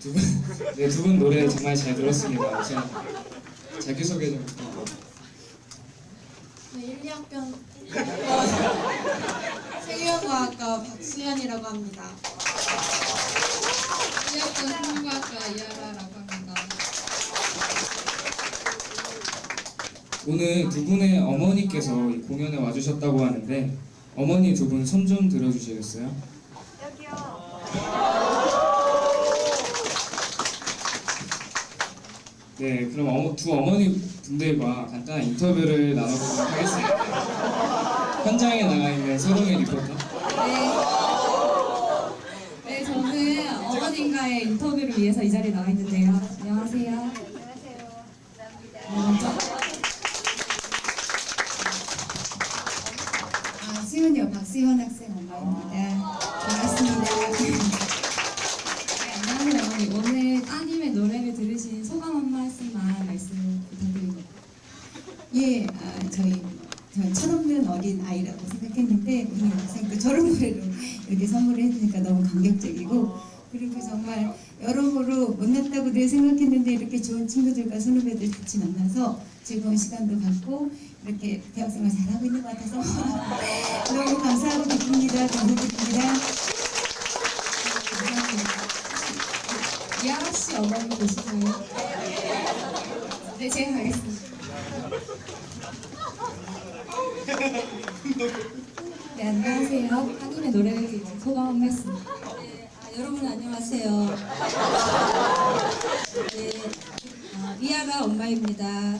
두 분, 네, 두 분 노래 정말 잘 들었습니다. 우선 자기소개 좀 부탁드립니다. 네, 1, 2학번 생명과학과 박수연이라고 합니다. 1학번 생명과학과 이하라라고 합니다. 오늘 두 분의 어머니께서 이 공연에 와주셨다고 하는데 어머니 두 분 손 좀 들어주시겠어요? 네, 그럼 어머, 두 어머니 분들과 간단한 인터뷰를 나눠보도록 하겠습니다. 현장에 나가 있는 서동희 리포터. 네, 저는 어머님과의 인터뷰를 위해서 이 자리에 나와 있는데요. 안녕하세요. 저 철없는 어린 아이라고 생각했는데 오늘 학생도 저런 노래로 이렇게 선물을 해주니까 너무 감격적이고 그리고 정말 여러모로 못났다고 늘 생각했는데 이렇게 좋은 친구들과 선후배들 같이 만나서 즐거운 시간도 갖고 이렇게 대학생활 잘하고 있는 것 같아서 너무 감사하고 기쁩니다. 감사드립니다. 이하라 씨 어머니 계시나요? 네, 제가 가겠습니다. 네, 안녕하세요. 따님의 노래를 들으신 소감 한 말씀. 네, 아, 여러분 안녕하세요. 네, 아, 미아가 엄마입니다. 아,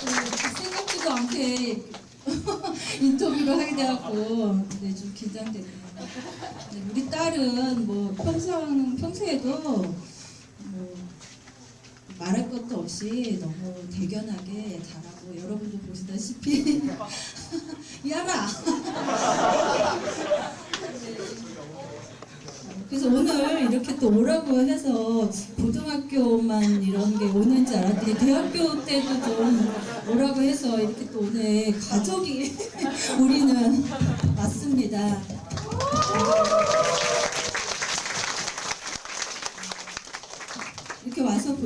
그, 생각지도 않게 인터뷰를 하게 돼갖고 네, 좀 긴장되네요. 네, 우리 딸은 뭐 평상 평소에도 뭐 말할 것도 없이 너무 대견하게 잘하고 여러분도 보시다시피 미아라. 그래서 오늘 이렇게 또 오라고 해서 고등학교만 이런 게 오는 줄 알았더니 대학교 때도 좀 오라고 해서 이렇게 또 오늘 가족이 우리는 왔습니다.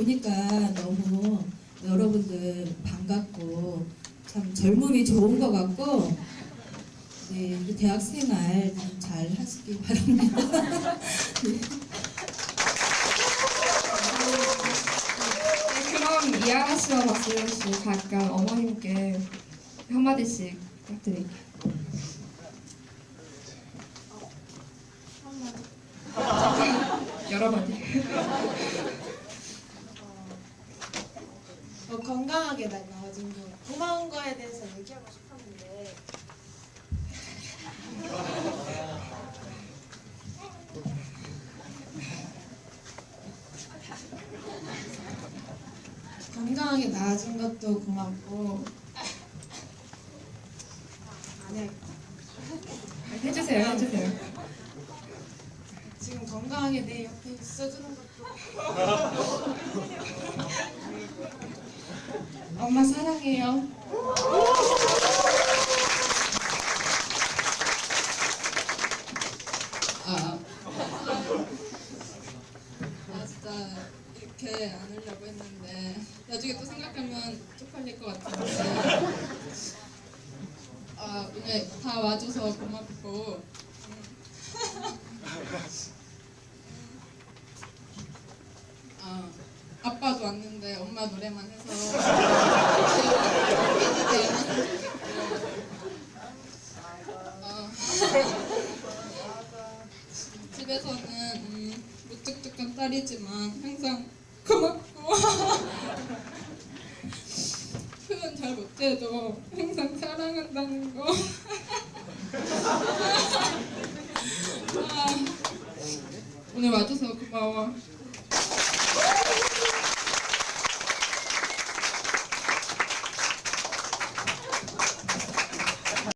보니까 너무 여러분들 반갑고 참 젊음이 좋은 것 같고 네, 우리 대학 생활 좀잘 하시기 바랍니다. 네. 네, 그럼 이하라 씨와 박수현 씨 각각 어머님께 한마디씩 부탁드릴게요. 여러 마 건강하게 날 나와준 거. 고마운 거에 대해서 얘기하고 싶었는데. 건강하게 나아진 것도 고맙고. 아니 해주세요, 해주세요. 건강하게 내 옆에 있어주는 것도. 엄마 사랑해요. 아, 아 진짜 이렇게 안 하려고 했는데. 나중에 또 생각하면 쪽팔릴 것 같은데. 아 오늘 다 와줘서 고맙고 아 아빠도 왔는데 엄마 노래만 해서. 아, 집에서는 음, 무뚝뚝한 딸이지만 항상 고맙고. 표현 잘 못해도 항상 사랑한다는 거. 아, 오늘 와줘서 고마워